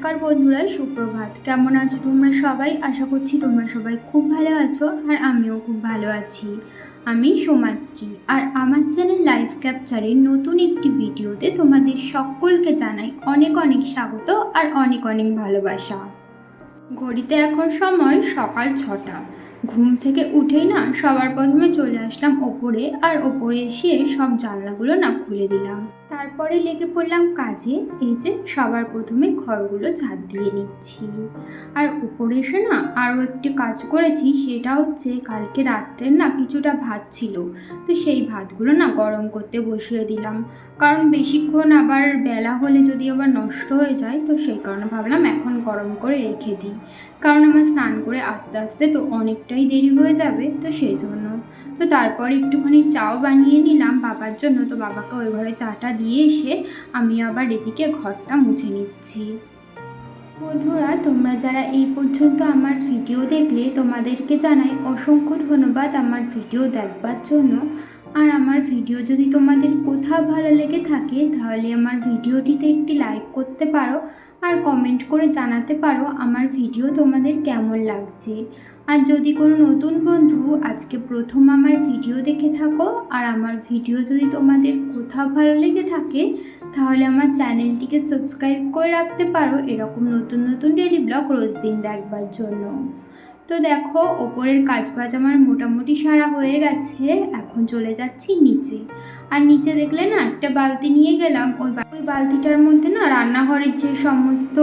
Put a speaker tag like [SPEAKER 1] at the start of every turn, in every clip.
[SPEAKER 1] বন্ধুরা, সুপ্রভাত। কেমন আছো তোমরা সবাই? আশা করছি তোমরা সবাই খুব ভালো আছো আর আমিও খুব ভালো আছি। আমি সোমাশ্রী আর আমার চ্যানেল লাইফ ক্যাপচারের নতুন একটি ভিডিওতে তোমাদের সকলকে জানাই অনেক অনেক স্বাগত আর অনেক অনেক ভালোবাসা। ঘড়িতে এখন সময় সকাল ছটা। ঘুম থেকে উঠেই না সবার প্রথমে চলে আসলাম ওপরে আর ওপরে এসে সব জানলাগুলো না খুলে দিলাম। তারপরে লেগে পড়লাম কাজে। এই যে সবার প্রথমে ঘরগুলো ঝাঁট দিয়ে নিচ্ছি। আর উপরে এসে না আরও একটি কাজ করেছি, সেটা হচ্ছে কালকে রাত্রের না কিছুটা ভাত ছিল। তো সেই ভাতগুলো না গরম করতে বসিয়ে দিলাম। কারণ বেশিক্ষণ আবার বেলা হলে যদি আবার নষ্ট হয়ে যায়, তো সেই কারণে ভাবলাম এখন গরম করে রেখে দিই। কারণ আমার স্নান করে আস্তে আস্তে তো অনেকটাই দেরি হয়ে যাবে, তো সেই জন্য তো তারপর একটুখানি চাও বানিয়ে নিলাম বাবার জন্য। তো বাবাকে ওই ঘরে চাটা দিয়ে এসে আমি আবার এদিকে ঘরটা মুছে নিচ্ছি। বন্ধুরা, তোমরা যারা এই পর্যন্ত আমার ভিডিও দেখলে, তোমাদেরকে জানাই অসংখ্য ধন্যবাদ আমার ভিডিও দেখবার জন্য। আর আমার ভিডিও যদি তোমাদের কোথাও ভালো লেগে থাকে, তাহলে আমার ভিডিওটিতে একটি লাইক করতে পারো। আর কমেন্ট করে জানাতে পারো আমার ভিডিও তোমাদের কেমন লাগছে। আর যদি কোনো নতুন বন্ধু আজকে প্রথম আমার ভিডিও দেখে থাকো, আর আমার ভিডিও যদি তোমাদের কোথাও ভালো লেগে থাকে, তাহলে আমার চ্যানেলটিকে সাবস্ক্রাইব করে রাখতে পারো এরকম নতুন নতুন ডেলি ব্লগ রোজ দিন দেখবার জন্য। তো দেখো, ওপরের কাজ বাজ আমার মোটামুটি সারা হয়ে গেছে। এখন চলে যাচ্ছি নিচে। আর নিচে দেখলে না, একটা বালতি নিয়ে গেলাম। ওই ওই বালতিটার মধ্যে না রান্নাঘরের যে সমস্ত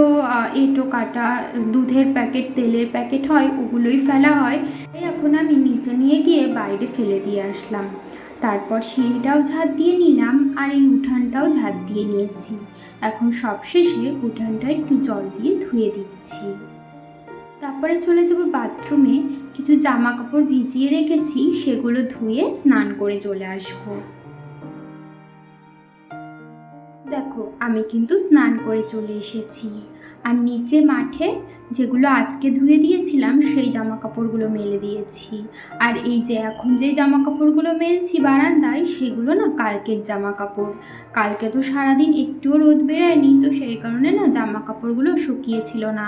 [SPEAKER 1] এঁটো কাটা, দুধের প্যাকেট, তেলের প্যাকেট হয়, ওগুলোই ফেলা হয়। এই এখন আমি নিচে নিয়ে গিয়ে বাইরে ফেলে দিয়ে আসলাম। তারপর সিঁড়িটাও ঝাঁট দিয়ে নিলাম আর এই উঠানটাও ঝাঁট দিয়ে নিয়েছি। এখন সবশেষে উঠানটা একটু জল দিয়ে ধুয়ে দিচ্ছি। তারপরে চলে যাব বাথরুমে। কিছু জামা কাপড় ভিজিয়ে রেখেছি, সেগুলো ধুয়ে স্নান করে চলে আসব। দেখো, আমি কিন্তু স্নান করে চলে এসেছি। আর নিচে মাঠে যেগুলো আজকে ধুয়ে দিয়েছিলাম, সেই জামা কাপড়গুলো মেলে দিয়েছি। আর এই যে এখন যে জামা কাপড়গুলো মেলছি বারান্দায়, সেগুলো না কালকের জামা কাপড় কালকে তো সারাদিন একটুও রোদ বেরোয়নি, তো সেই কারণে না জামা কাপড়গুলো শুকিয়েছিল না।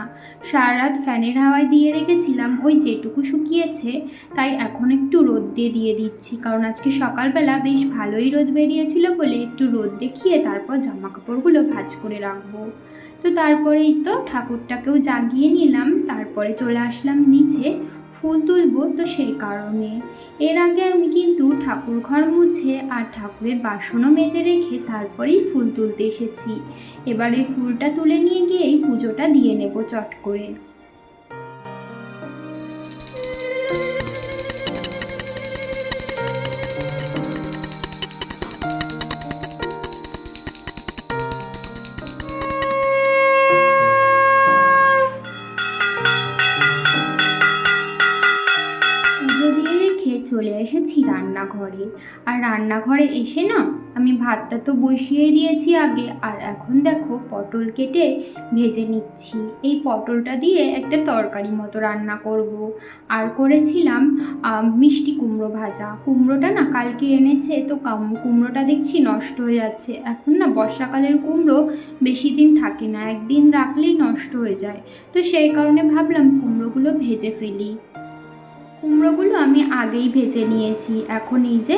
[SPEAKER 1] সারা রাত ফ্যানের হাওয়ায় দিয়ে রেখেছিলাম, ওই যেটুকু শুকিয়েছে, তাই এখন একটু রোদ দিয়ে দিয়ে দিচ্ছি। কারণ আজকে সকালবেলা বেশ ভালোই রোদ বেরিয়েছিল বলে একটু রোদ দেখিয়ে তারপর জামা কাপড়গুলো ভাঁজ করে রাখব। তো তারপরেই তো ঠাকুরটাকেও জাগিয়ে নিলাম, তারপরে চলে আসলাম নিচে ফুল তুলবো তো সেই কারণে। এর আগে আমি কিন্তু ঠাকুর ঘর মুছে আর ঠাকুরের বাসনও মেজে রেখে তারপরেই ফুল তুলতে এসেছি। এবার এই ফুলটা তুলে নিয়ে গিয়েই পুজোটা দিয়ে নেব চট করে। চলে এসেছি রান্নাঘরে। আর রান্নাঘরে এসে না, আমি ভাতটা তো বসিয়ে দিয়েছি আগে। আর এখন দেখো, পটল কেটে ভেজে নিচ্ছি। এই পটলটা দিয়ে একটা তরকারি মতো রান্না করব। আর করেছিলাম মিষ্টি কুমড়ো ভাজা। কুমড়োটা না কালকে এনেছে, তো কুমড়োটা দেখছি নষ্ট হয়ে যাচ্ছে। এখন না বর্ষাকালের কুমড়ো বেশি দিন থাকে না, একদিন রাখলেই নষ্ট হয়ে যায়। তো সেই কারণে ভাবলাম কুমড়োগুলো ভেজে ফেলি। কুমড়োগুলো আমি আগেই ভেজে নিয়েছি। এখন এই যে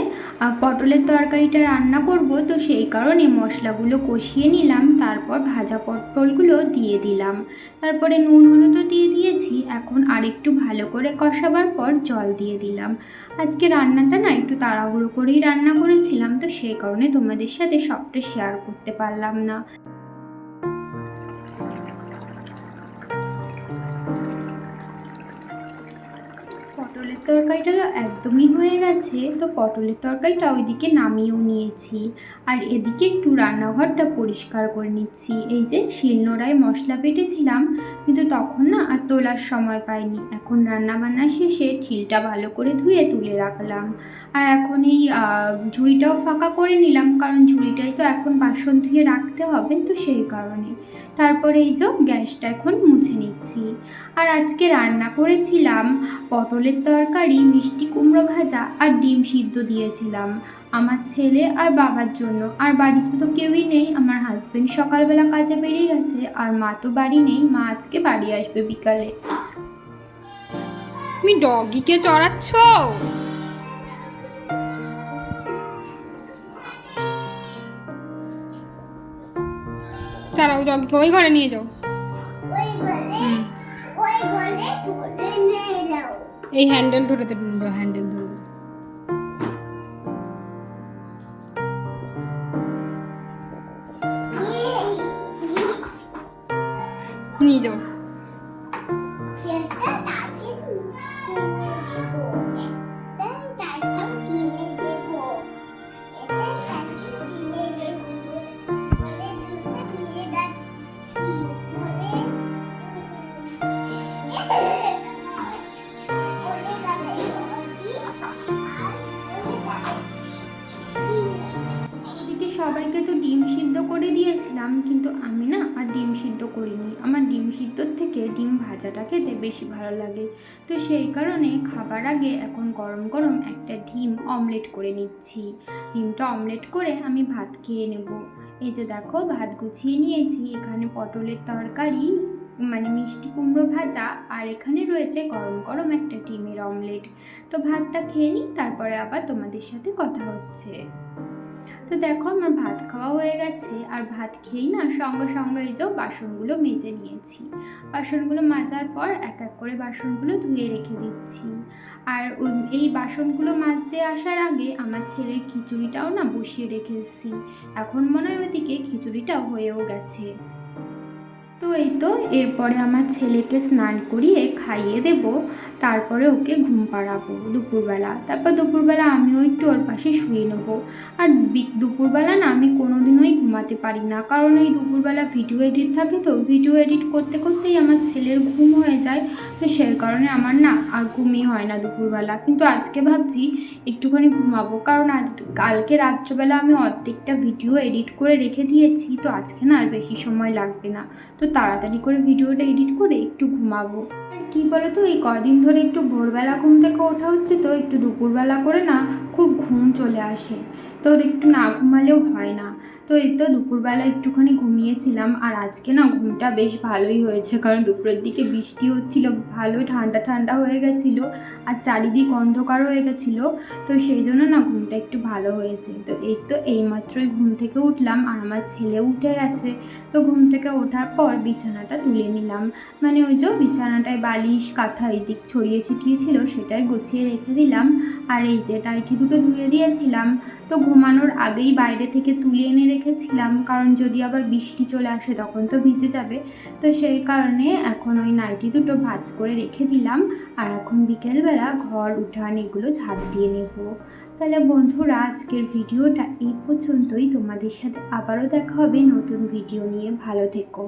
[SPEAKER 1] পটলের তরকারিটা রান্না করব, তো সেই কারণে মশলাগুলো কষিয়ে নিলাম, তারপর ভাজা পটলগুলো দিয়ে দিলাম। তারপরে নুন হলুদও দিয়ে দিয়েছি, এখন আরেকটু ভালো করে কষাবার পর জল দিয়ে দিলাম। আজকে রান্নাটা না একটু তাড়াহুড়ো করেই রান্না করেছিলাম, তো সেই কারণে তোমাদের সাথে সবটা শেয়ার করতে পারলাম না। তরকারিটা একদমই হয়ে গেছে, তো পটলের তরকারিটা ওইদিকে নামিয়েও নিয়েছি। আর এদিকে একটু রান্নাঘরটা পরিষ্কার করে নিচ্ছি। এই যে শিলনোড়ায় মশলা বেটেছিলাম, কিন্তু তখন না আর তোলার সময় পাইনি। এখন রান্না বান্না শেষে ঝিলটা ভালো করে ধুয়ে তুলে রাখলাম। আর এখন এই ঝুড়িটাও ফাঁকা করে নিলাম, কারণ ঝুড়িটাই তো এখন বাসন ধুয়ে রাখতে হবে, তো সেই কারণে। তারপরে এই যে গ্যাসটা এখন মুছে নিচ্ছি। আর আজকে রান্না করেছিলাম পটলের তরকারি তরকারি, মিষ্টি কুমড়ো ভাজা আর ডিম সিদ্ধ দিয়েছিলাম। আমার ছেলে আর বাবার জন্য। আর বাড়িতে তো কেউই নেই। আমার হাজবেন্ড সকালবেলা কাজে বেরিয়ে গেছে। আর মা তো বাড়ি নেই। মা আজকে বাড়ি আসবে বিকালে।
[SPEAKER 2] তুমি ডগিকে চড়াচ্ছ? তারাও ডগিকে ওই ঘরে নিয়ে যাও। এই হ্যান্ডেল ধরে দেবেন হ্যান্ডেল ধরে।
[SPEAKER 1] সবাইকে তো ডিম সিদ্ধ করে দিয়েছিলাম, কিন্তু আমি না আর ডিম সিদ্ধ করিনি। আমার ডিম সিদ্ধর থেকে ডিম ভাজাটা খেতে বেশি ভালো লাগে। তো সেই কারণে খাবার আগে এখন গরম গরম একটা ডিম অমলেট করে নিচ্ছি। ডিমটা অমলেট করে আমি ভাত খেয়ে নেব। এই যে দেখো, ভাত গুছিয়ে নিয়েছি। এখানে পটলের তরকারি মানে মিষ্টি কুমড়ো ভাজা, আর এখানে রয়েছে গরম গরম একটা ডিমের অমলেট। তো ভাতটা খেয়ে নিই, তারপরে আবার তোমাদের সাথে কথা হচ্ছে। তো দেখো আমার ভাত খাওয়া হয়ে গেছে। আর ভাত খেয়েই না সঙ্গে সঙ্গে এই যে বাসনগুলো মেজে নিয়েছি। বাসনগুলো মাজার পর এক এক করে বাসনগুলো ধুয়ে রেখে দিচ্ছি। আর এই বাসনগুলো মাজতে আসার আগে আমার ছেলের খিচুড়িটাও না বসিয়ে রেখেছি। এখন মনে হয় ওদিকে খিচুড়িটাও হয়েও গেছে। তো এই তো, এরপরে আমার ছেলেকে স্নান করিয়ে খাইয়ে দেব, তারপরে ওকে ঘুম পাড়াবো দুপুরবেলা। তারপর দুপুরবেলা আমিও একটু ওর পাশে শুয়ে নেব। আর দুপুরবেলা না আমি কোনোদিনই ঘুমাতে পারি না, কারণ ওই দুপুরবেলা ভিডিও এডিট থাকে তো, ভিডিও এডিট করতে করতেই আমার ছেলের ঘুম হয়ে যায়। সেই কারণে আমার না আর ঘুমই হয় না দুপুরবেলা। কিন্তু আজকে ভাবছি একটুখানি ঘুমাবো, কারণ আজ কালকে রাত্রবেলা আমি অর্ধেকটা ভিডিও এডিট করে রেখে দিয়েছি, তো আজকে না আর বেশি সময় লাগবে না। তো তাড়াতাড়ি করে ভিডিওটা এডিট করে একটু ঘুমাবো। কী বলো তো এই কদিন ধরে একটু ভোরবেলা ঘুম থেকে ওঠা হচ্ছে তো একটু দুপুরবেলা করে না খুব ঘুম চলে আসে। তো একটু না ঘুমালেও হয় না। তো এই তো দুপুরবেলা একটুখানি ঘুমিয়েছিলাম আর আজকে না ঘুমটা বেশ ভালোই হয়েছে, কারণ দুপুরের দিকে বৃষ্টি হচ্ছিল, ভালো ঠান্ডা ঠান্ডা হয়ে গেছিল আর চারিদিক অন্ধকার হয়ে গেছিল, তো সেই জন্য না ঘুমটা একটু ভালো হয়েছে। তো এই তো এইমাত্রই ঘুম থেকে উঠলাম আর আমার ছেলে উঠে গেছে। তো ঘুম থেকে ওঠার পর বিছানাটা তুলে নিলাম। মানে ওই যে বিছানাটায় বালিশ, কাঁথা এদিক ছড়িয়ে ছিটিয়ে ছিল, সেটাই গুছিয়ে রেখে দিলাম। আর এই যে টাইটি দুটো ধুয়ে দিয়েছিলাম, তো ঘুমানোর আগেই বাইরে থেকে তুলে এনে রেখেছিলাম, কারণ যদি আবার বৃষ্টি চলে আসে তখন তো ভিজে যাবে। তো সেই কারণে এখন ওই নাইটি দুটো ভাঁজ করে রেখে দিলাম, আর এখন বিকেলবেলা ঘর, উঠান এগুলো ঝাঁপ দিয়ে নেব। তাহলে বন্ধুরা, আজকের ভিডিওটা এই পর্যন্তই। তোমাদের সাথে আবারও দেখা হবে নতুন ভিডিও নিয়ে। ভালো থেকো।